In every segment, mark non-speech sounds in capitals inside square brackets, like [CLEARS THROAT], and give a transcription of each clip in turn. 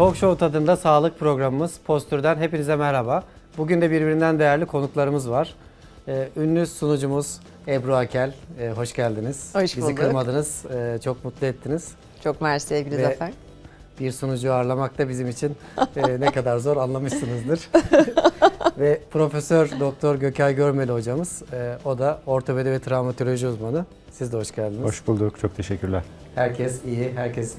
Talk Show tadında sağlık programımız Postür'den hepinize merhaba. Bugün de birbirinden değerli konuklarımız var. Ee, ünlü sunucumuz Ebru Akel, Ee, hoş geldiniz. Hoş Bizi bulduk. kırmadınız, Ee, çok mutlu ettiniz. Çok mersi sevgili Ve- Zafer. Bir sunucu ağırlamak da bizim için e, ne kadar zor anlamışsınızdır. [LAUGHS] ve Profesör Doktor Gökay Görmeli hocamız, e, o da ortopedi ve travmatoloji uzmanı. Siz de hoş geldiniz. Hoş bulduk. Çok teşekkürler. Herkes iyi, herkes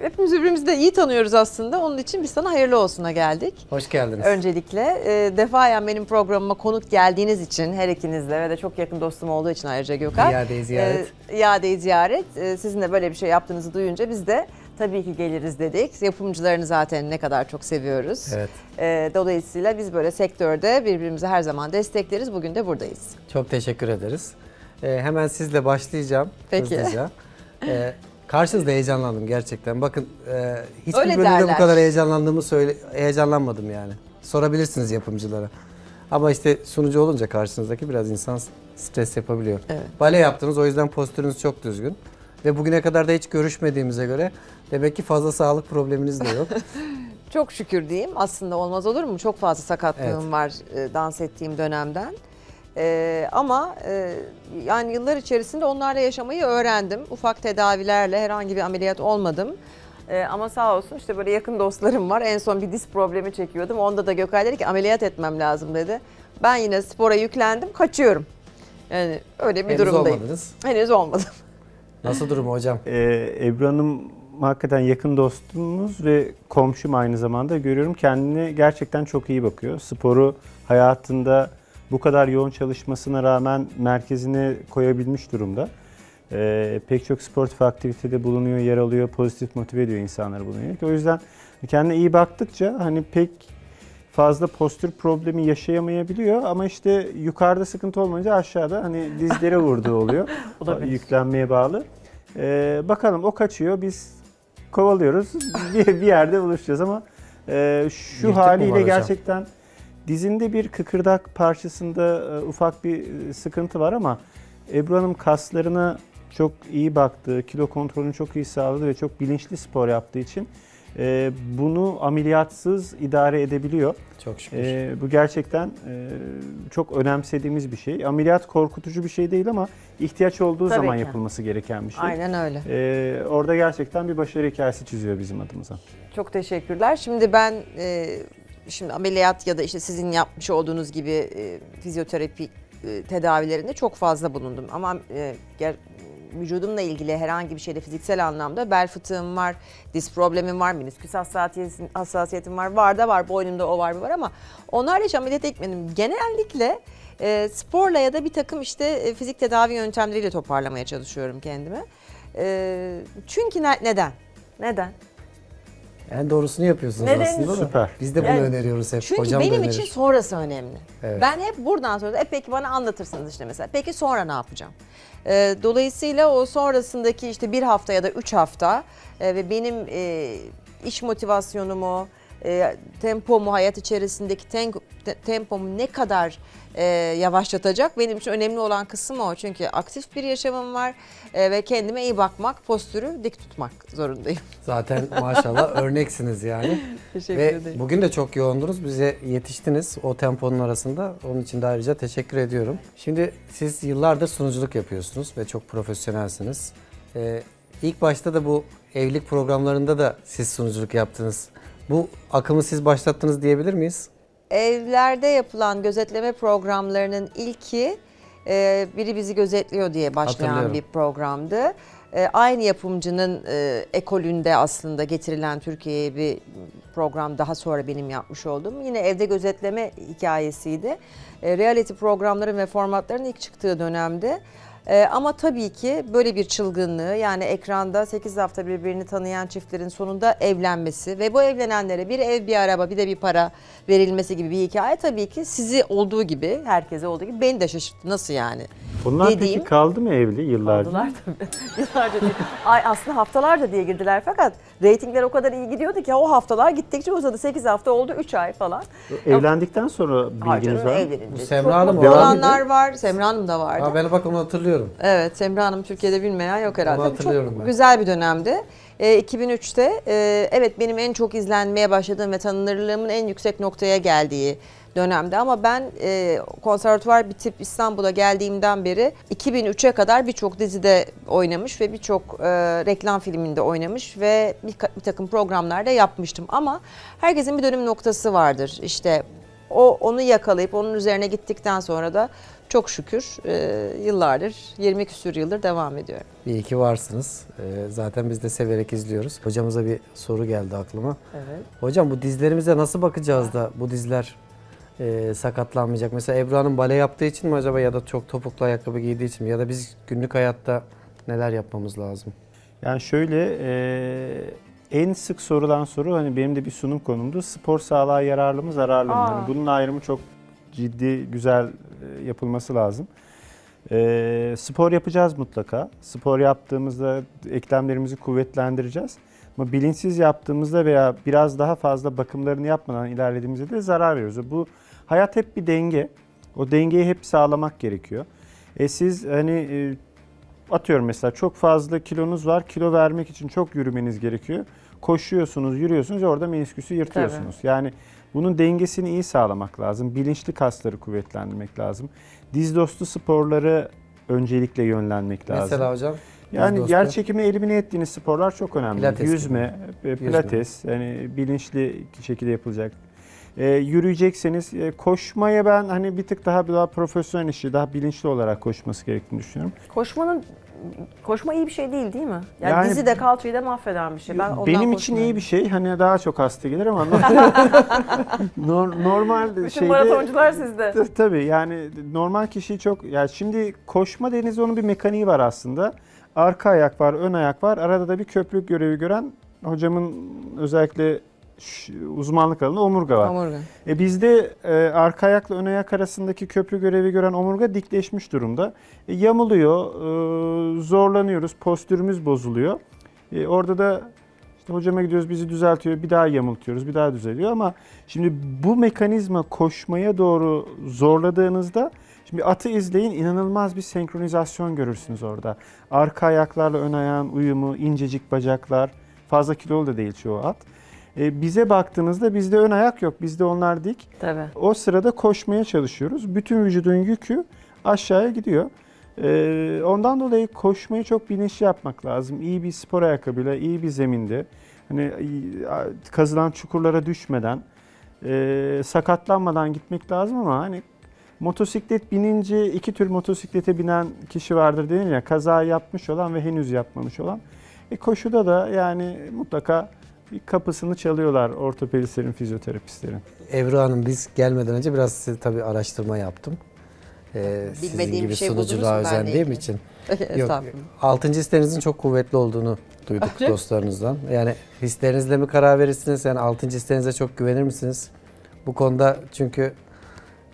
hepimiz birbirimizi de iyi tanıyoruz aslında. Onun için biz sana hayırlı olsuna geldik. hoş geldiniz. Öncelikle e, defayen benim programıma konuk geldiğiniz için her ikinizle ve de çok yakın dostum olduğu için ayrıca Gökay. İadeyi ziyaret. E, iadeyi ziyaret. E, sizin de böyle bir şey yaptığınızı duyunca biz de tabii ki geliriz dedik. Yapımcılarını zaten ne kadar çok seviyoruz. Evet. E, dolayısıyla biz böyle sektörde birbirimizi her zaman destekleriz. Bugün de buradayız. Çok teşekkür ederiz. Ee, hemen sizle başlayacağım Peki. hızlıca. Ee, [LAUGHS] karşınızda heyecanlandım gerçekten. Bakın e, hiçbir Öyle bölümde derler. bu kadar heyecanlandığımı söyle heyecanlanmadım yani. Sorabilirsiniz yapımcılara. Ama işte sunucu olunca karşınızdaki biraz insan stres yapabiliyor. Evet. Bale yaptınız o yüzden postürünüz çok düzgün. Ve bugüne kadar da hiç görüşmediğimize göre demek ki fazla sağlık probleminiz de yok. [LAUGHS] Çok şükür diyeyim. Aslında olmaz olur mu? Çok fazla sakatlığım Evet. var e, dans ettiğim dönemden. E, ama e, yani yıllar içerisinde onlarla yaşamayı öğrendim. Ufak tedavilerle herhangi bir ameliyat olmadım. E, ama sağ olsun işte böyle yakın dostlarım var. En son bir diz problemi çekiyordum. Onda da Gökay dedi ki ameliyat etmem lazım dedi. Ben yine spora yüklendim, kaçıyorum. Yani öyle bir Henüz durumdayım. olmadınız. Henüz olmadım. [LAUGHS] Nasıl durum hocam? Ee, Ebru Hanım hakikaten yakın dostumuz ve komşum aynı zamanda. Görüyorum kendine gerçekten çok iyi bakıyor. Sporu hayatında bu kadar yoğun çalışmasına rağmen merkezine koyabilmiş durumda. Ee, pek çok sportif aktivitede bulunuyor, yer alıyor, pozitif motive ediyor insanları yönelik. O yüzden kendine iyi baktıkça hani pek fazla postür problemi yaşayamayabiliyor ama işte yukarıda sıkıntı olmayınca aşağıda hani dizlere vurduğu oluyor. [LAUGHS] Olabilir. Yüklenmeye bağlı. Ee, bakalım o kaçıyor biz kovalıyoruz bir, [LAUGHS] bir yerde buluşacağız ama e, şu Yırtık haliyle hocam? gerçekten dizinde bir kıkırdak parçasında e, ufak bir e, sıkıntı var ama Ebru Hanım kaslarına çok iyi baktı, kilo kontrolünü çok iyi sağladı ve çok bilinçli spor yaptığı için e, bunu ameliyatsız idare edebiliyor. Çok şükür. Bu gerçekten e, çok önemsediğimiz bir şey. Ameliyat korkutucu bir şey değil ama ihtiyaç olduğu Tabii zaman ki. yapılması gereken bir şey. Aynen öyle. Orada gerçekten bir başarı hikayesi çiziyor bizim adımıza. Çok teşekkürler. Şimdi ben e, şimdi ameliyat ya da işte sizin yapmış olduğunuz gibi e, fizyoterapi e, tedavilerinde çok fazla bulundum. Ama e, ger- vücudumla ilgili herhangi bir şeyde fiziksel anlamda bel fıtığım var, diz problemim var, menisküs hassasiyetim, hassasiyetim var, var da var, boynumda o var bu var ama onlarla hiç ameliyat etmedim. Genellikle e, sporla ya da bir takım işte e, fizik tedavi yöntemleriyle toparlamaya çalışıyorum kendimi. E, çünkü ne- neden? Neden? En doğrusunu yapıyorsunuz Neden? aslında da. Süper. Biz de bunu Yani- öneriyoruz hep. Çünkü Hocam da benim önerir. için sonrası önemli. Evet. Ben hep buradan sonra, e peki bana anlatırsınız işte mesela. Peki sonra ne yapacağım? Ee, dolayısıyla o sonrasındaki işte bir hafta ya da üç hafta e, ve benim e, iş motivasyonumu, e, tempomu, hayat içerisindeki ten- te- tempomu ne kadar e, yavaşlatacak benim için önemli olan kısım o. Çünkü aktif bir yaşamım var e, ve kendime iyi bakmak, postürü dik tutmak zorundayım. [LAUGHS] Zaten maşallah örneksiniz yani. Teşekkür Ve ederim. bugün de çok yoğundunuz. Bize yetiştiniz o temponun arasında. Onun için de ayrıca teşekkür ediyorum. Şimdi siz yıllardır sunuculuk yapıyorsunuz ve çok profesyonelsiniz. Ee, ilk başta da bu evlilik programlarında da siz sunuculuk yaptınız. Bu akımı siz başlattınız diyebilir miyiz? Evlerde yapılan gözetleme programlarının ilki e, biri bizi gözetliyor diye başlayan bir programdı. E, aynı yapımcının e, ekolünde aslında getirilen Türkiye'ye bir program daha sonra benim yapmış olduğum yine evde gözetleme hikayesiydi. E, reality programların ve formatların ilk çıktığı dönemde. E, ama tabii ki böyle bir çılgınlığı yani ekranda 8 hafta birbirini tanıyan çiftlerin sonunda evlenmesi ve bu evlenenlere bir ev bir araba bir de bir para verilmesi gibi bir hikaye tabii ki sizi olduğu gibi herkese olduğu gibi beni de şaşırttı. Nasıl yani? Bunlar dediğim- peki kaldı mı evli yıllarca? Aldılar tabii. [LAUGHS] Yıllarca değil. Ay aslında haftalarca diye girdiler fakat reytingler o kadar iyi gidiyordu ki o haftalar gittikçe uzadı. 8 hafta oldu 3 ay falan. Evlendikten sonra bilginiz var mı? evlenince. Semra çok Hanım mutlu var mıydı? Olanlar var. Semra Hanım da vardı. Ha, ben bak onu hatırlıyorum. Evet Semra Hanım Türkiye'de bilmeyen yok herhalde. Onu hatırlıyorum çok ben. güzel bir dönemdi. Ee, 2003'te e, evet benim en çok izlenmeye başladığım ve tanınırlığımın en yüksek noktaya geldiği dönemde ama ben e, konservatuvar bitip İstanbul'a geldiğimden beri 2003'e kadar birçok dizide oynamış ve birçok e, reklam filminde oynamış ve bir, bir takım programlarda yapmıştım ama herkesin bir dönüm noktası vardır. İşte o onu yakalayıp onun üzerine gittikten sonra da çok şükür e, yıllardır 20 küsür yıldır devam ediyorum. İyi ki varsınız. Ee, zaten biz de severek izliyoruz. Hocamıza bir soru geldi aklıma. Evet. Hocam bu dizlerimize nasıl bakacağız da bu dizler e, sakatlanmayacak? Mesela Ebru Hanım bale yaptığı için mi acaba ya da çok topuklu ayakkabı giydiği için mi? Ya da biz günlük hayatta neler yapmamız lazım? Yani şöyle e, en sık sorulan soru hani benim de bir sunum konumdu. Spor sağlığa yararlı mı zararlı mı? Aa. Hani bunun ayrımı çok ciddi güzel e, yapılması lazım. E, spor yapacağız mutlaka. Spor yaptığımızda eklemlerimizi kuvvetlendireceğiz. Ama bilinçsiz yaptığımızda veya biraz daha fazla bakımlarını yapmadan ilerlediğimizde de zarar veriyoruz. Bu hayat hep bir denge. O dengeyi hep sağlamak gerekiyor. E siz hani e, atıyorum mesela çok fazla kilonuz var. Kilo vermek için çok yürümeniz gerekiyor. Koşuyorsunuz, yürüyorsunuz orada menisküsü yırtıyorsunuz. Yani bunun dengesini iyi sağlamak lazım. Bilinçli kasları kuvvetlendirmek lazım. Diz dostu sporları öncelikle yönlenmek lazım. Mesela hocam? Yani dostu. yer çekimi elimine ettiğiniz sporlar çok önemli. Pilates Yüzme, e, pilates, yani bilinçli şekilde yapılacak. E, yürüyecekseniz e, koşmaya ben hani bir tık daha daha profesyonel işi, daha bilinçli olarak koşması gerektiğini düşünüyorum. Koşmanın koşma iyi bir şey değil değil mi? Yani, Yani- dizi de kalçayı da mahveden bir şey. Ben ondan Benim için iyi bir şey. Hani daha çok hasta gelir ama [LAUGHS] nor- normal Bütün şeyde maratoncular sizde. Tabii yani normal kişi çok yani şimdi koşma denizi onun bir mekaniği var aslında. Arka ayak var, ön ayak var. Arada da bir köprük görevi gören hocamın özellikle uzmanlık alanı omurga var. Omurga. E bizde e, arka ayakla ön ayak arasındaki köprü görevi gören omurga dikleşmiş durumda. E, yamuluyor, e, zorlanıyoruz, postürümüz bozuluyor. E, orada da işte hocama gidiyoruz bizi düzeltiyor, bir daha yamultuyoruz, bir daha düzeliyor ama şimdi bu mekanizma koşmaya doğru zorladığınızda şimdi atı izleyin inanılmaz bir senkronizasyon görürsünüz orada. Arka ayaklarla ön ayağın uyumu, incecik bacaklar, fazla kilolu da değil çoğu at. E, bize baktığınızda bizde ön ayak yok, bizde onlar dik. Tabii. O sırada koşmaya çalışıyoruz. Bütün vücudun yükü aşağıya gidiyor. Ee, ondan dolayı koşmayı çok bilinçli yapmak lazım. İyi bir spor ayakkabıyla, iyi bir zeminde, hani e, kazılan çukurlara düşmeden, e, sakatlanmadan gitmek lazım ama hani motosiklet binince iki tür motosiklete binen kişi vardır denir ya, kaza yapmış olan ve henüz yapmamış olan. E, koşuda da yani mutlaka bir kapısını çalıyorlar ortopedistlerin, fizyoterapistlerin. Ebru Hanım biz gelmeden önce biraz size tabii araştırma yaptım. Ee, sizin gibi bir şey buldunuz sunuculuğa özendiğim için. [LAUGHS] Yok, altıncı hislerinizin çok kuvvetli olduğunu duyduk [LAUGHS] dostlarınızdan. Yani hislerinizle mi karar verirsiniz? Yani altıncı hislerinize çok güvenir misiniz? Bu konuda çünkü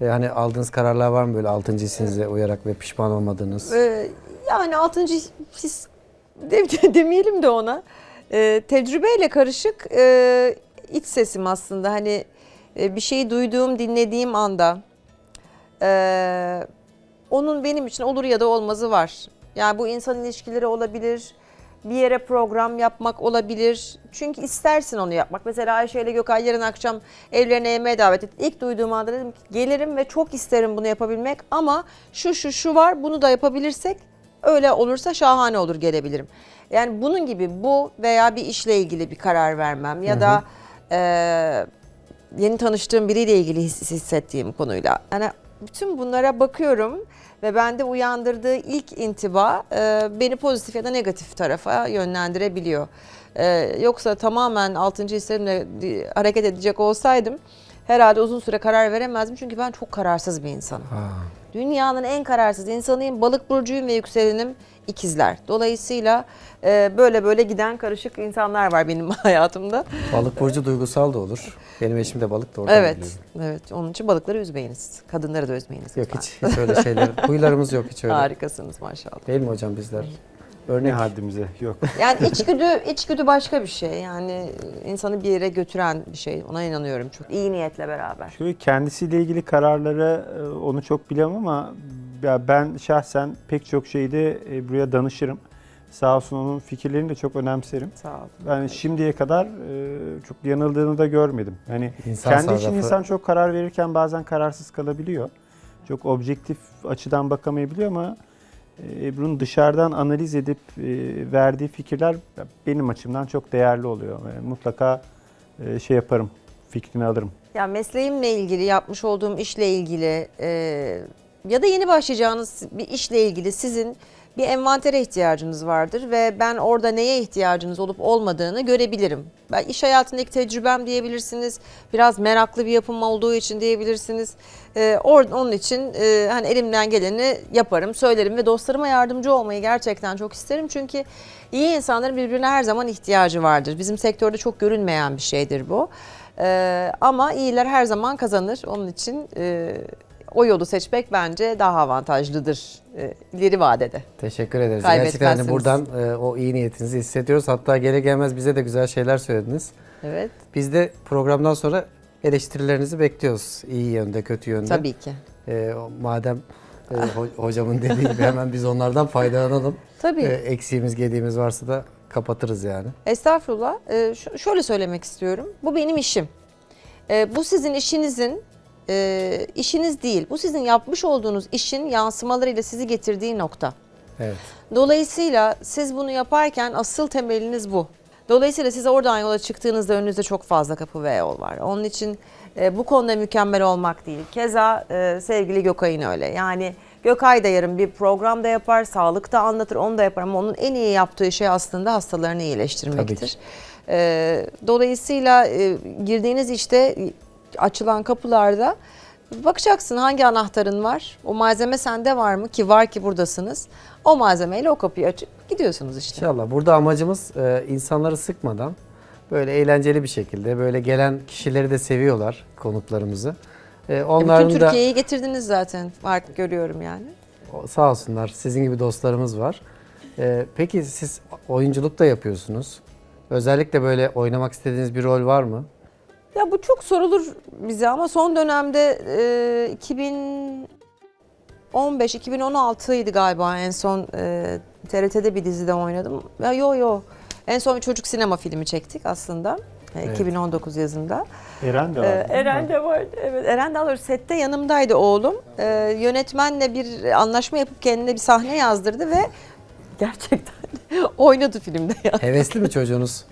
e, hani aldığınız kararlar var mı böyle altıncı hissinize uyarak ve pişman olmadığınız? Ee, yani altıncı his de, [LAUGHS] demeyelim de ona. Ee, tecrübeyle karışık e, iç sesim aslında. Hani e, bir şeyi duyduğum, dinlediğim anda e, onun benim için olur ya da olmazı var. Yani bu insan ilişkileri olabilir, bir yere program yapmak olabilir. Çünkü istersin onu yapmak. Mesela Ayşe ile Gökay yarın akşam evlerine yemeğe davet etti. İlk duyduğum anda dedim ki gelirim ve çok isterim bunu yapabilmek ama şu şu şu var bunu da yapabilirsek öyle olursa şahane olur gelebilirim. Yani bunun gibi bu veya bir işle ilgili bir karar vermem ya da eee, yeni tanıştığım biriyle ilgili his- hissettiğim konuyla. Yani bütün bunlara bakıyorum ve bende uyandırdığı ilk intiba e, beni pozitif ya da negatif tarafa yönlendirebiliyor. E, yoksa tamamen 6. hislerimle di- hareket edecek olsaydım herhalde uzun süre karar veremezdim çünkü ben çok kararsız bir insanım. Ha, Dünyanın en kararsız insanıyım. Balık burcuyum ve yükselenim ikizler. Dolayısıyla e, böyle böyle giden karışık insanlar var benim [LAUGHS] hayatımda. Balık burcu duygusal da olur. Benim eşim de balık da oradan Evet, biliyorum. evet. Onun için balıkları üzmeyiniz. Kadınları da üzmeyiniz. Yok lütfen. hiç, hiç öyle şeyler. [LAUGHS] Huylarımız yok hiç öyle. Harikasınız maşallah. Değil mi hocam bizler? Ne Örnek. haddimize yok. [LAUGHS] Yani içgüdü, içgüdü başka bir şey. Yani insanı bir yere götüren bir şey. Ona inanıyorum çok. İyi niyetle beraber. Şöyle kendisiyle ilgili kararları e, onu çok bilemem ama ya ben şahsen pek çok şeyde e, buraya danışırım. Sağ olsun onun fikirlerini de çok önemserim. Sağ ol. Ben şimdiye kadar e, çok yanıldığını da görmedim. Yani İnsan kendi için insan çok karar verirken bazen kararsız kalabiliyor. Çok objektif açıdan bakamayabiliyor ama Ebru'nun dışarıdan analiz edip e, verdiği fikirler benim açımdan çok değerli oluyor. Yani mutlaka e, şey yaparım, fikrini alırım. Ya mesleğimle ilgili, yapmış olduğum işle ilgili e, ya da yeni başlayacağınız bir işle ilgili sizin bir envantere ihtiyacınız vardır ve ben orada neye ihtiyacınız olup olmadığını görebilirim. Ben iş hayatındaki tecrübem diyebilirsiniz. Biraz meraklı bir yapım olduğu için diyebilirsiniz. E, or, onun için e, hani elimden geleni yaparım, söylerim ve dostlarıma yardımcı olmayı gerçekten çok isterim. Çünkü iyi insanların birbirine her zaman ihtiyacı vardır. Bizim sektörde çok görünmeyen bir şeydir bu. Ee, ama iyiler her zaman kazanır. Onun için e, o yolu seçmek bence daha avantajlıdır e, ileri vadede. Teşekkür ederiz. Gerçekten hani buradan e, o iyi niyetinizi hissediyoruz. Hatta gele gelmez bize de güzel şeyler söylediniz. Evet. Biz de programdan sonra eleştirilerinizi bekliyoruz. İyi yönde, kötü yönde. Tabii ki. E, madem e, ho- hocamın dediği gibi hemen biz onlardan faydalanalım. Tabii. E, eksiğimiz, gediğimiz varsa da kapatırız yani. Estağfurullah. Ş- şöyle söylemek istiyorum. Bu benim işim. Ee, bu sizin işinizin e, işiniz değil. Bu sizin yapmış olduğunuz işin yansımalarıyla sizi getirdiği nokta. Evet. Dolayısıyla siz bunu yaparken asıl temeliniz bu. Dolayısıyla siz oradan yola çıktığınızda önünüzde çok fazla kapı ve yol var. Onun için e, bu konuda mükemmel olmak değil. Keza e, sevgili Gökay'ın öyle. Yani Gökay da yarın bir programda yapar, sağlıkta anlatır, onu da yapar ama onun en iyi yaptığı şey aslında hastalarını Tabii iyileştirmektir. ki. E, dolayısıyla e, girdiğiniz işte e, açılan kapılarda bakacaksın hangi anahtarın var, o malzeme sende var mı ki var ki buradasınız. O malzemeyle o kapıyı açıp gidiyorsunuz işte. İnşallah. Burada amacımız e, insanları sıkmadan böyle eğlenceli bir şekilde böyle gelen kişileri de seviyorlar konuklarımızı. E, onların Bütün da Türkiye'yi getirdiniz zaten. Fark görüyorum yani. sağ olsunlar sizin gibi dostlarımız var. E, peki siz oyunculuk da yapıyorsunuz. Özellikle böyle oynamak istediğiniz bir rol var mı? Ya bu çok sorulur bize ama son dönemde e, 2015 2016 idi galiba en son e, TRT'de bir dizide oynadım. Ya yo yo. En son bir çocuk sinema filmi çektik aslında. e, Evet. 2019 yazında. Eren de var. Ee, Eren de vardı. Evet, Eren daha doğrusu sette yanımdaydı oğlum. Ee, yönetmenle bir anlaşma yapıp kendine bir sahne yazdırdı ve gerçekten [LAUGHS] oynadı filmde ya. Hevesli mi çocuğunuz?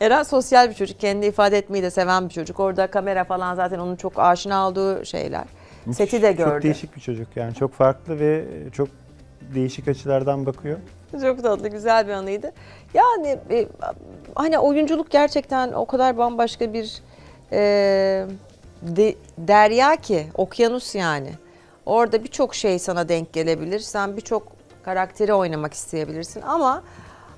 Eren sosyal bir çocuk, kendi ifade etmeyi de seven bir çocuk. Orada kamera falan zaten onun çok aşina olduğu şeyler. Seti de gördü. Çok değişik bir çocuk yani çok farklı ve çok değişik açılardan bakıyor. Çok tatlı, güzel bir anıydı. Yani e, hani oyunculuk gerçekten o kadar bambaşka bir e, de- derya ki, okyanus yani. Orada birçok şey sana denk gelebilir. Sen birçok karakteri oynamak isteyebilirsin ama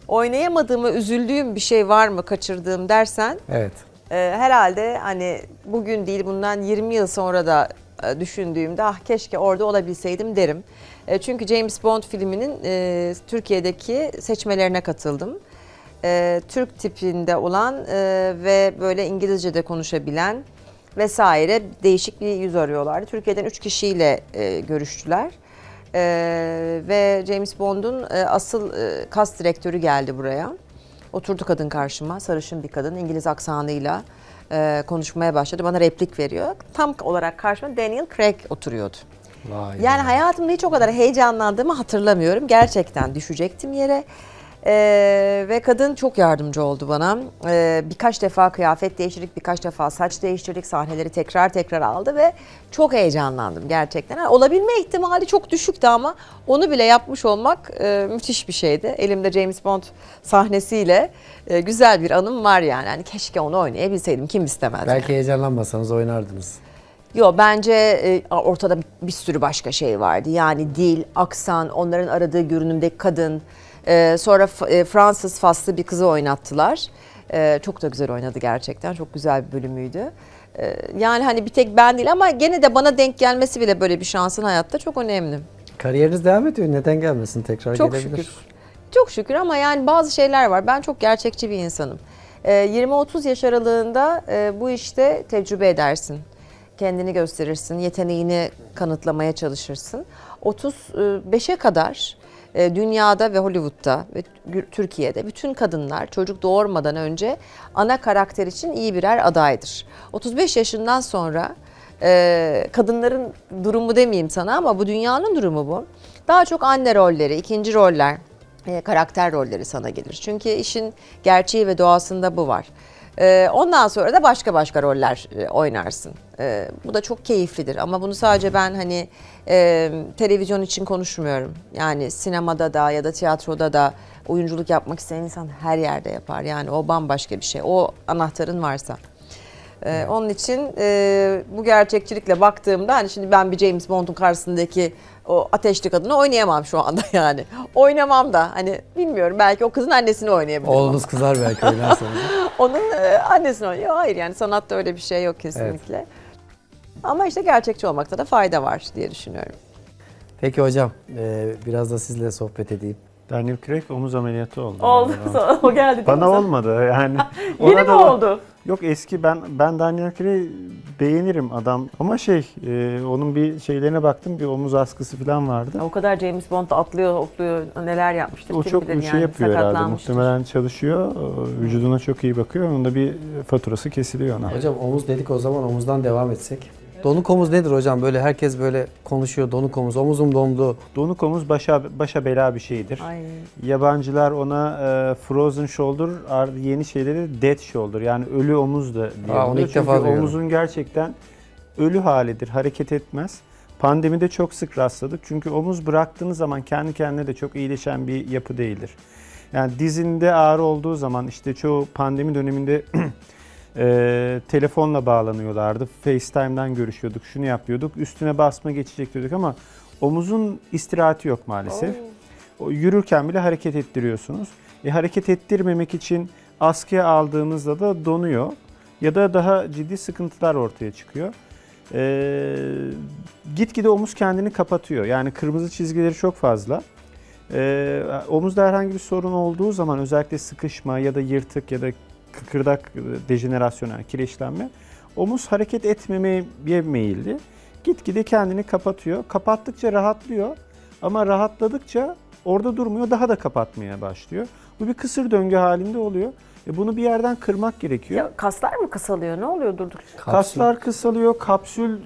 oynayamadığıma üzüldüğüm bir şey var mı kaçırdığım dersen Evet. e, herhalde hani bugün değil bundan 20 yıl sonra da düşündüğümde ah keşke orada olabilseydim derim. E, çünkü James Bond filminin e, Türkiye'deki seçmelerine katıldım. E, Türk tipinde olan e, ve böyle İngilizce de konuşabilen vesaire değişik bir yüz arıyorlardı. Türkiye'den 3 kişiyle e, görüştüler. E, ve James Bond'un e, asıl e, kas direktörü geldi buraya. Oturdu kadın karşıma, sarışın bir kadın, İngiliz aksanıyla e, konuşmaya başladı. Bana replik veriyor. Tam olarak karşıma Daniel Craig oturuyordu. Vay Yani be. hayatımda hiç o kadar heyecanlandığımı hatırlamıyorum. Gerçekten düşecektim yere. Ee, ve kadın çok yardımcı oldu bana. Ee, birkaç defa kıyafet değiştirdik, birkaç defa saç değiştirdik, sahneleri tekrar tekrar aldı ve çok heyecanlandım gerçekten. Ha, olabilme ihtimali çok düşüktü ama onu bile yapmış olmak e, müthiş bir şeydi. Elimde James Bond sahnesiyle e, güzel bir anım var yani. Hani keşke onu oynayabilseydim, kim istemez. Belki heyecanlanmasanız oynardınız. Yo bence e, ortada bir sürü başka şey vardı. Yani dil, aksan, onların aradığı görünümdeki kadın. E, sonra e, Fransız faslı bir kızı oynattılar. E, çok da güzel oynadı gerçekten. Çok güzel bir bölümüydü. E, yani hani bir tek ben değil ama gene de bana denk gelmesi bile böyle bir şansın hayatta çok önemli. Kariyeriniz devam ediyor. Neden gelmesin? Tekrar Çok gelebilir. şükür. Çok şükür ama yani bazı şeyler var. Ben çok gerçekçi bir insanım. Ee, 20-30 yaş aralığında e, bu işte tecrübe edersin. Kendini gösterirsin, yeteneğini kanıtlamaya çalışırsın. 35'e kadar dünyada ve Hollywood'da ve Türkiye'de bütün kadınlar çocuk doğurmadan önce ana karakter için iyi birer adaydır. 35 yaşından sonra e, kadınların durumu demeyeyim sana ama bu dünyanın durumu bu. Daha çok anne rolleri, ikinci roller, e, karakter rolleri sana gelir. Çünkü işin gerçeği ve doğasında bu var. E, ondan sonra da başka başka roller e, oynarsın. E, bu da çok keyiflidir ama bunu sadece ben hani e, televizyon için konuşmuyorum. Yani sinemada da ya da tiyatroda da oyunculuk yapmak isteyen insan her yerde yapar. Yani o bambaşka bir şey. O anahtarın varsa. Ee, onun için e, bu gerçekçilikle baktığımda hani şimdi ben bir James Bond'un karşısındaki o ateşli kadını oynayamam şu anda [LAUGHS] yani. Oynamam da hani bilmiyorum belki o kızın annesini oynayabilirim. Oğlunuz kızar belki oynarsanız. [LAUGHS] Onun e, annesini oynuyor. Hayır yani sanatta öyle bir şey yok kesinlikle. Ama işte gerçekçi olmakta da fayda var diye düşünüyorum. Peki hocam, e, biraz da sizle sohbet edeyim. Daniel Craig omuz ameliyatı oldu. Oldu. [LAUGHS] o geldi değil mi Bana sana? olmadı yani. [LAUGHS] Yeni mi oldu? Yok eski ben ben Daniel Craig'i beğenirim adam ama şey e, onun bir şeylerine baktım bir omuz askısı falan vardı. O kadar James Bond atlıyor, hopluyor, neler yapmıştır. O çok bir şey yani, yapıyor herhalde. Muhtemelen çalışıyor. e, Vücuduna çok iyi bakıyor. Onun da bir faturası kesiliyor ona. Hocam omuz dedik o zaman omuzdan devam etsek. Donuk omuz nedir hocam? Böyle herkes böyle konuşuyor donuk omuz. Omuzum dondu. Donuk omuz başa başa bela bir şeydir. Ay. Yabancılar ona e, frozen shoulder, yeni şeyleri dead shoulder yani ölü omuz da diyorlar. onu ilk Çünkü defa duyuyorum. omuzun gerçekten ölü halidir, hareket etmez. Pandemide çok sık rastladık çünkü omuz bıraktığınız zaman kendi kendine de çok iyileşen bir yapı değildir. Yani dizinde ağrı olduğu zaman işte çoğu pandemi döneminde [CLEARS THROAT] e, telefonla bağlanıyorlardı. FaceTime'dan görüşüyorduk, şunu yapıyorduk. Üstüne basma geçecek diyorduk ama omuzun istirahati yok maalesef. O yürürken bile hareket ettiriyorsunuz. E, hareket ettirmemek için askıya aldığınızda da donuyor ya da daha ciddi sıkıntılar ortaya çıkıyor. E, gitgide omuz kendini kapatıyor. Yani kırmızı çizgileri çok fazla. E, omuzda herhangi bir sorun olduğu zaman özellikle sıkışma ya da yırtık ya da kıkırdak dejenerasyonu yani kireçlenme omuz hareket etmemeye meyilli. Gitgide kendini kapatıyor. Kapattıkça rahatlıyor ama rahatladıkça orada durmuyor daha da kapatmaya başlıyor. Bu bir kısır döngü halinde oluyor. E bunu bir yerden kırmak gerekiyor. Ya kaslar mı kısalıyor? Ne oluyor durduk? Kaslar kısalıyor, kapsül e,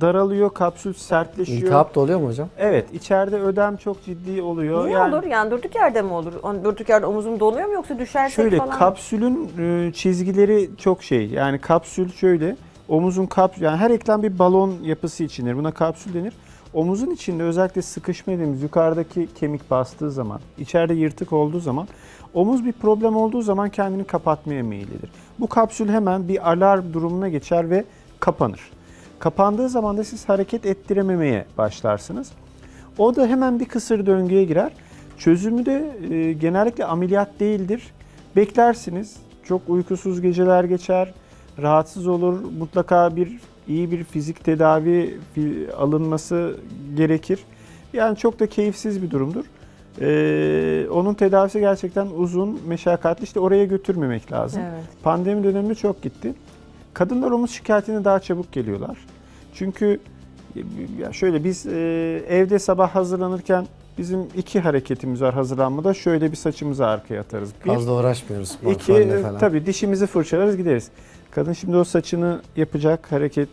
daralıyor, kapsül sertleşiyor. İltihap da oluyor mu hocam? Evet, içeride ödem çok ciddi oluyor. Niye Yani olur? Yani durduk yerde mi olur? On- Durduk yerde omuzum donuyor mu yoksa düşersek Şöyle falan? mı? kapsülün e, çizgileri çok şey. Yani kapsül şöyle omuzun kap yani her eklem bir balon yapısı içindir. Buna kapsül denir. Omuzun içinde özellikle sıkışma dediğimiz yukarıdaki kemik bastığı zaman, içeride yırtık olduğu zaman omuz bir problem olduğu zaman kendini kapatmaya meyillidir. Bu kapsül hemen bir alarm durumuna geçer ve kapanır. Kapandığı zaman da siz hareket ettirememeye başlarsınız. O da hemen bir kısır döngüye girer. Çözümü de e, genellikle ameliyat değildir. Beklersiniz. Çok uykusuz geceler geçer. Rahatsız olur. Mutlaka bir iyi bir fizik tedavi alınması gerekir. Yani çok da keyifsiz bir durumdur. Ee, onun tedavisi gerçekten uzun, meşakkatli. İşte oraya götürmemek lazım. Evet. Pandemi döneminde çok gitti. Kadınlar omuz şikayetine daha çabuk geliyorlar. Çünkü ya şöyle biz e, evde sabah hazırlanırken bizim iki hareketimiz var hazırlanmada. Şöyle bir saçımızı arkaya atarız. Bir, Fazla uğraşmıyoruz. iki falan. tabii dişimizi fırçalarız gideriz. Kadın şimdi o saçını yapacak, hareket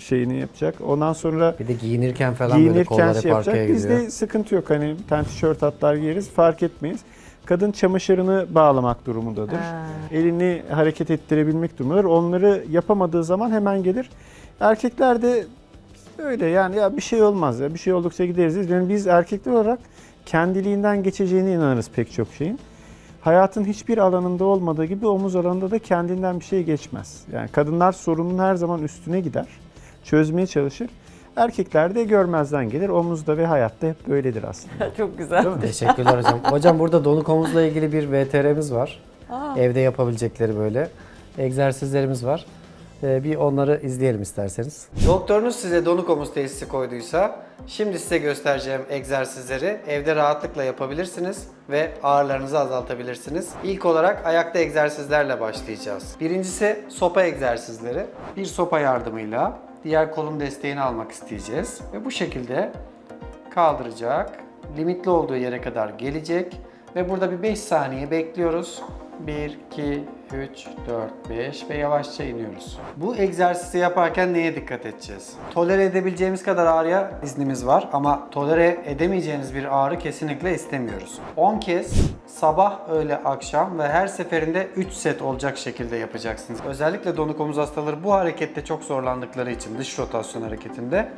şeyini yapacak. Ondan sonra Bir de giyinirken falan böyle giyinirken kollar şey yapacak. gidiyor. Bizde sıkıntı yok. Hani bir tane tişört atlar giyeriz fark etmeyiz. Kadın çamaşırını bağlamak durumundadır. Ha. Elini hareket ettirebilmek durumundadır. Onları yapamadığı zaman hemen gelir. Erkekler de öyle yani ya bir şey olmaz ya bir şey oldukça gideriz. Yani biz erkekler olarak kendiliğinden geçeceğine inanırız pek çok şeyin. Hayatın hiçbir alanında olmadığı gibi omuz alanında da kendinden bir şey geçmez. Yani kadınlar sorunun her zaman üstüne gider. çözmeye çalışır. Erkekler de görmezden gelir. Omuzda ve hayatta hep böyledir aslında. [LAUGHS] Çok güzel. Teşekkürler hocam. [LAUGHS] Hocam burada donuk omuzla ilgili bir VTR'miz var. Evde yapabilecekleri böyle egzersizlerimiz var. Ee, bir onları izleyelim isterseniz. Doktorunuz size donuk omuz tesisi koyduysa şimdi size göstereceğim egzersizleri evde rahatlıkla yapabilirsiniz ve ağrılarınızı azaltabilirsiniz. İlk olarak ayakta egzersizlerle başlayacağız. Birincisi sopa egzersizleri. Bir sopa yardımıyla diğer kolun desteğini almak isteyeceğiz ve bu şekilde kaldıracak. Limitli olduğu yere kadar gelecek ve burada bir 5 saniye bekliyoruz. 1, 2, 3, 4, 5 ve yavaşça iniyoruz. Bu egzersizi yaparken neye dikkat edeceğiz? Tolere edebileceğimiz kadar ağrıya iznimiz var ama tolere edemeyeceğiniz bir ağrı kesinlikle istemiyoruz. 10 kez sabah, öğle, akşam ve her seferinde 3 set olacak şekilde yapacaksınız. Özellikle donuk omuz hastaları bu harekette çok zorlandıkları için dış rotasyon hareketinde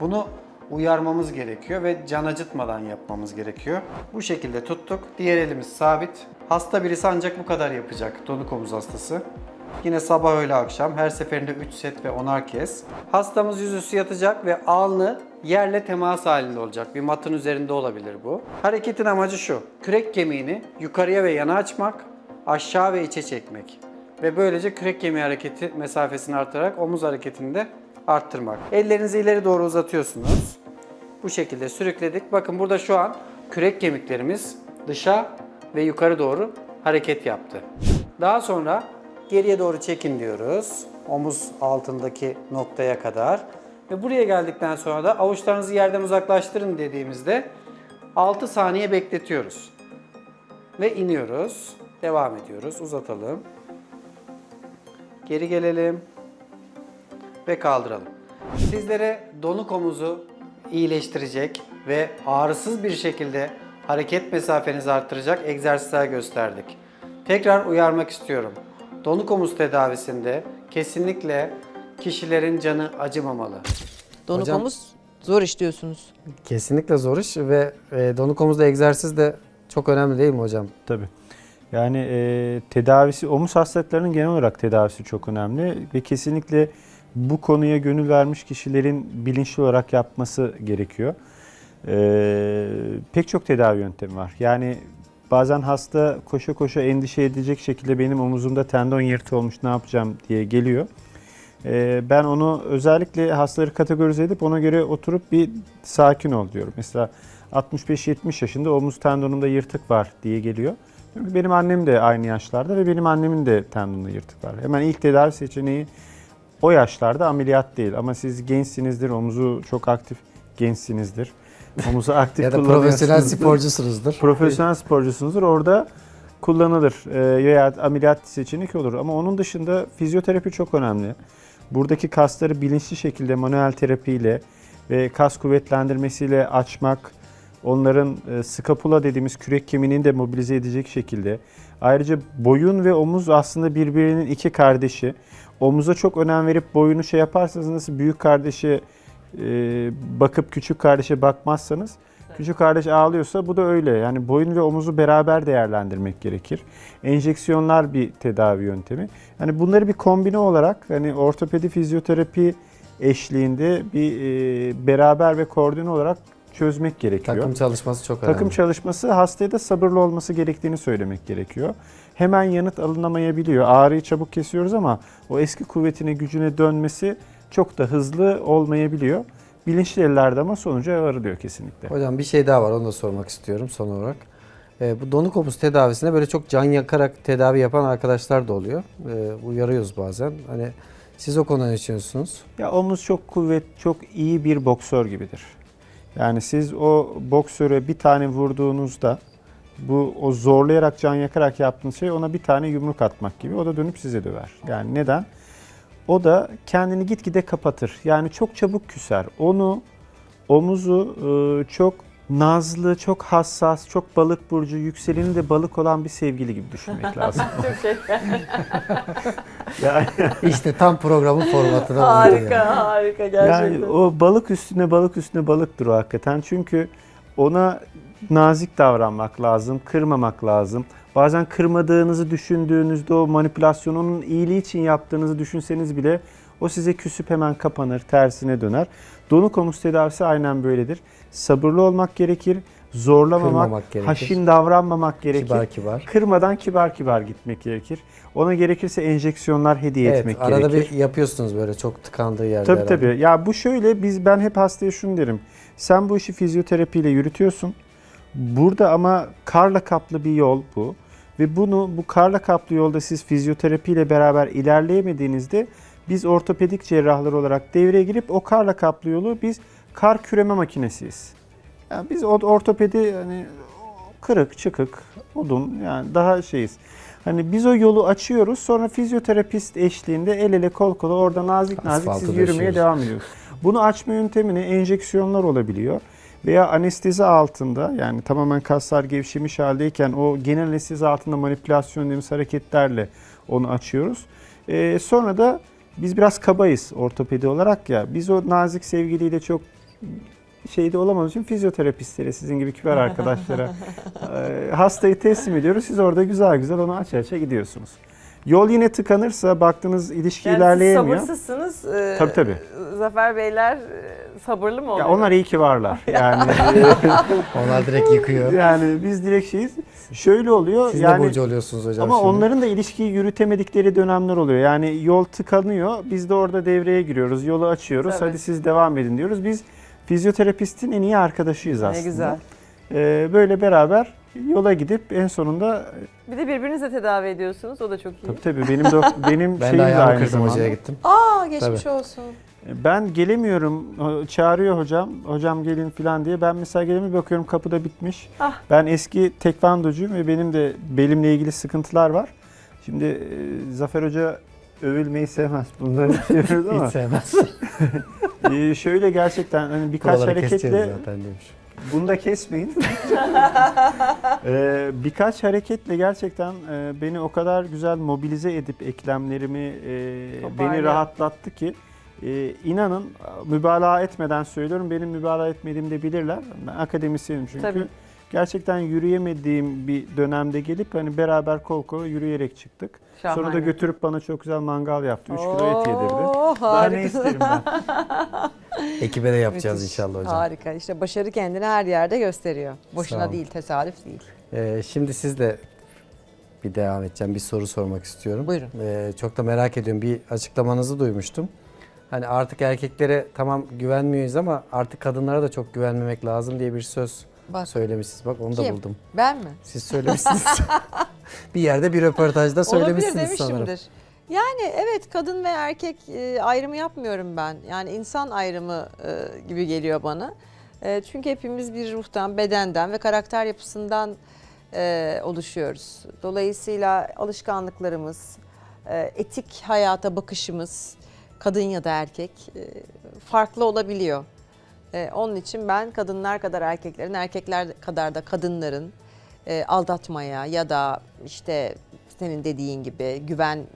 bunu uyarmamız gerekiyor ve can acıtmadan yapmamız gerekiyor. Bu şekilde tuttuk. Diğer elimiz sabit. Hasta birisi ancak bu kadar yapacak. Donuk omuz hastası. Yine sabah öğle akşam her seferinde 3 set ve 10'ar kez. Hastamız yüzüstü yatacak ve alnı yerle temas halinde olacak. Bir matın üzerinde olabilir bu. Hareketin amacı şu. Kürek kemiğini yukarıya ve yana açmak, aşağı ve içe çekmek. Ve böylece kürek kemiği hareketi mesafesini arttırarak omuz hareketini de arttırmak. Ellerinizi ileri doğru uzatıyorsunuz. Bu şekilde sürükledik. Bakın burada şu an kürek kemiklerimiz dışa ve yukarı doğru hareket yaptı. Daha sonra geriye doğru çekin diyoruz. Omuz altındaki noktaya kadar. Ve buraya geldikten sonra da avuçlarınızı yerden uzaklaştırın dediğimizde 6 saniye bekletiyoruz. Ve iniyoruz. Devam ediyoruz. Uzatalım. Geri gelelim ve kaldıralım. Sizlere donuk omuzu iyileştirecek ve ağrısız bir şekilde hareket mesafenizi arttıracak egzersizler gösterdik. Tekrar uyarmak istiyorum. Donuk omuz tedavisinde kesinlikle kişilerin canı acımamalı. Donuk Hocam- omuz zor iş diyorsunuz. Kesinlikle zor iş ve e, donuk omuzda egzersiz de çok önemli değil mi hocam? Tabii. Yani e, tedavisi, omuz hastalıklarının genel olarak tedavisi çok önemli ve kesinlikle bu konuya gönül vermiş kişilerin bilinçli olarak yapması gerekiyor. E, pek çok tedavi yöntemi var. Yani bazen hasta koşa koşa endişe edecek şekilde benim omuzumda tendon yırtı olmuş ne yapacağım diye geliyor. E, ben onu özellikle hastaları kategorize edip ona göre oturup bir sakin ol diyorum. Mesela 65-70 yaşında omuz tendonunda yırtık var diye geliyor. Çünkü benim annem de aynı yaşlarda ve benim annemin de tendonunda yırtık var. Hemen ilk tedavi seçeneği o yaşlarda ameliyat değil. Ama siz gençsinizdir, omuzu çok aktif gençsinizdir. Omuzu [LAUGHS] aktif Ya da profesyonel sporcusunuzdur. Profesyonel sporcusunuzdur. Orada kullanılır e, veya ameliyat seçenek olur. Ama onun dışında fizyoterapi çok önemli. Buradaki kasları bilinçli şekilde manuel terapiyle ve kas kuvvetlendirmesiyle açmak, onların e, skapula dediğimiz kürek kemiğini de mobilize edecek şekilde. Ayrıca boyun ve omuz aslında birbirinin iki kardeşi. Omuza çok önem verip boyunu şey yaparsanız nasıl büyük kardeşe e, bakıp küçük kardeşe bakmazsanız Küçük kardeş ağlıyorsa bu da öyle. Yani boyun ve omuzu beraber değerlendirmek gerekir. Enjeksiyonlar bir tedavi yöntemi. Yani bunları bir kombine olarak hani ortopedi fizyoterapi eşliğinde bir e, beraber ve koordine olarak çözmek gerekiyor. Takım çalışması çok önemli. Takım çalışması hastaya da sabırlı olması gerektiğini söylemek gerekiyor. Hemen yanıt alınamayabiliyor. Ağrıyı çabuk kesiyoruz ama o eski kuvvetine, gücüne dönmesi çok da hızlı olmayabiliyor. Bilinçli ellerde ama sonuca varılıyor kesinlikle. Hocam bir şey daha var onu da sormak istiyorum son olarak. Ee, bu donuk omuz tedavisine böyle çok can yakarak tedavi yapan arkadaşlar da oluyor. Ee, uyarıyoruz bazen. Hani siz o konuda ne düşünüyorsunuz? Ya omuz çok kuvvet, çok iyi bir boksör gibidir. Yani siz o boksöre bir tane vurduğunuzda bu o zorlayarak can yakarak yaptığınız şey ona bir tane yumruk atmak gibi. O da dönüp size döver. Yani neden? O da kendini gitgide kapatır. Yani çok çabuk küser. Onu omuzu e, çok nazlı, çok hassas, çok balık burcu, yükseleni de balık olan bir sevgili gibi düşünmek [LAUGHS] lazım. Çok şey. [LAUGHS] yani, İşte tam programın formatına harika, yani. harika gerçekten. Yani o balık üstüne balık üstüne balıktır o hakikaten. Çünkü ona nazik davranmak lazım, kırmamak lazım. Bazen kırmadığınızı düşündüğünüzde o manipülasyonun iyiliği için yaptığınızı düşünseniz bile o size küsüp hemen kapanır, tersine döner. Donuk omuz tedavisi aynen böyledir. Sabırlı olmak gerekir, zorlamamak, Kırmamak gerekir. haşin davranmamak gerekir. Kibar kibar. Kırmadan kibar kibar gitmek gerekir. Ona gerekirse enjeksiyonlar hediye Evet, etmek arada gerekir. bir yapıyorsunuz böyle çok tıkandığı yerde. Tabii herhalde. tabii. Ya bu şöyle biz ben hep hastaya şunu derim. Sen bu işi fizyoterapiyle yürütüyorsun. Burada ama karla kaplı bir yol bu. Ve bunu bu karla kaplı yolda siz fizyoterapiyle beraber ilerleyemediğinizde biz ortopedik cerrahlar olarak devreye girip o karla kaplı yolu biz kar küreme makinesiyiz. Yani biz o ortopedi hani kırık, çıkık, odun yani daha şeyiz. Hani biz o yolu açıyoruz sonra fizyoterapist eşliğinde el ele kol kola orada nazik nazik Asfaltı siz yürümeye devam ediyoruz. Bunu açma yöntemini enjeksiyonlar olabiliyor veya anestezi altında yani tamamen kaslar gevşemiş haldeyken o genel anestezi altında manipülasyon dediğimiz hareketlerle onu açıyoruz. Ee, sonra da biz biraz kabayız ortopedi olarak ya biz o nazik sevgiliyle çok şeyde olamamız için fizyoterapistlere sizin gibi kibar [LAUGHS] arkadaşlara e, hastayı teslim ediyoruz. Siz orada güzel güzel onu aça aça gidiyorsunuz. Yol yine tıkanırsa baktığınız ilişki Yani ilerleyemiyor. sabırsızsınız. Ee, Tabii, tabii. Zafer Beyler e, sabırlı mı oluyor? Ya onlar iyi ki varlar. [LAUGHS] Yani [LAUGHS] Onlar direkt yıkıyor. yani biz direkt şeyiz. Şöyle oluyor. Siz yani de Burcu oluyorsunuz hocam ama şimdi. onların da ilişkiyi yürütemedikleri dönemler oluyor. Yani yol tıkanıyor. Biz de orada devreye giriyoruz. Yolu açıyoruz. Tabii. Hadi siz devam edin diyoruz. Biz fizyoterapistin en iyi arkadaşıyız aslında. Ne güzel. Ee, böyle beraber yola gidip en sonunda Bir de birbirinizi tedavi ediyorsunuz. O da çok iyi. tabii tabii benim de benim ben şeyim de aynı zamanda. hocaya gittim. Aa geçmiş olsun. Ben gelemiyorum. Çağırıyor hocam. Hocam gelin falan diye. Ben mesela gelemiyorum bakıyorum kapıda bitmiş. Ah. Ben eski tekvandocuyum ve benim de belimle ilgili sıkıntılar var. Şimdi e, Zafer Hoca övülmeyi sevmez. Bunları [LAUGHS] yapıyoruz ama Hiç sevmez. [LAUGHS] e, şöyle gerçekten hani birkaç Buraları hareketle zaten demiş. bunu da kesmeyin. Ee, [LAUGHS] birkaç hareketle gerçekten e, beni o kadar güzel mobilize edip eklemlerimi e, beni rahatlattı ki e, inanın mübalağa etmeden söylüyorum benim mübalağa etmediğimi de bilirler. Ben akademisyenim çünkü. Tabii. Gerçekten yürüyemediğim bir dönemde gelip hani beraber kol kola yürüyerek çıktık. Sonra da Şahane. götürüp bana çok güzel mangal yaptı. 3 kilo et yedirdi. Daha ne isterim ben? [LAUGHS] Ekibe de yapacağız Müthiş. inşallah hocam. Harika. İşte başarı kendini her yerde gösteriyor. Boşuna değil, tesadüf değil. Ee, şimdi sizle bir devam edeceğim. Bir soru sormak istiyorum. Buyurun. Ee, çok da merak ediyorum. Bir açıklamanızı duymuştum. Hani artık erkeklere tamam güvenmiyoruz ama artık kadınlara da çok güvenmemek lazım diye bir söz Bak söylemişsiniz. Bak onu da Kim? buldum. ben mi? Siz söylemişsiniz. [LAUGHS] bir yerde bir röportajda Olabilir söylemişsiniz sanırım. demişimdir. Yani evet kadın ve erkek e, ayrımı yapmıyorum ben. Yani insan ayrımı e, gibi geliyor bana. E, çünkü hepimiz bir ruhtan, bedenden ve karakter yapısından e, oluşuyoruz. Dolayısıyla alışkanlıklarımız, e, etik hayata bakışımız, kadın ya da erkek e, farklı olabiliyor. E, onun için ben kadınlar kadar erkeklerin, erkekler kadar da kadınların e, aldatmaya ya da işte senin dediğin gibi güven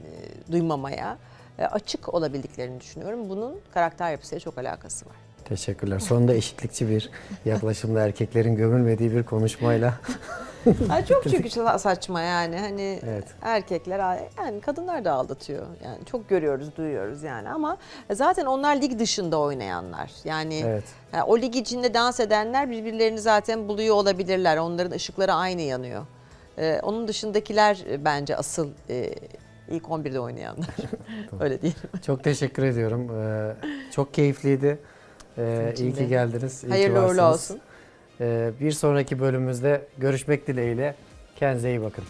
duymamaya açık olabildiklerini düşünüyorum. Bunun karakter yapısıyla çok alakası var. Teşekkürler. Sonunda eşitlikçi bir yaklaşımla erkeklerin gömülmediği bir konuşmayla. [LAUGHS] [LAUGHS] Ha, çok çünkü sa- saçma yani hani Evet. erkekler yani kadınlar da aldatıyor. Yani çok görüyoruz, duyuyoruz yani ama zaten onlar lig dışında oynayanlar. Yani Evet. Ha, o lig içinde dans edenler birbirlerini zaten buluyor olabilirler. Onların ışıkları aynı yanıyor. Ee, onun dışındakiler e, bence asıl e, ilk 11'de oynayanlar. [LAUGHS] [LAUGHS] Öyle değil. Çok teşekkür ediyorum. Ee, çok keyifliydi. Ee, iyi ki geldiniz. iyi ki Hayırlı uğurlu varsınız. olsun. Ee, bir sonraki bölümümüzde görüşmek dileğiyle. Kendinize iyi bakın.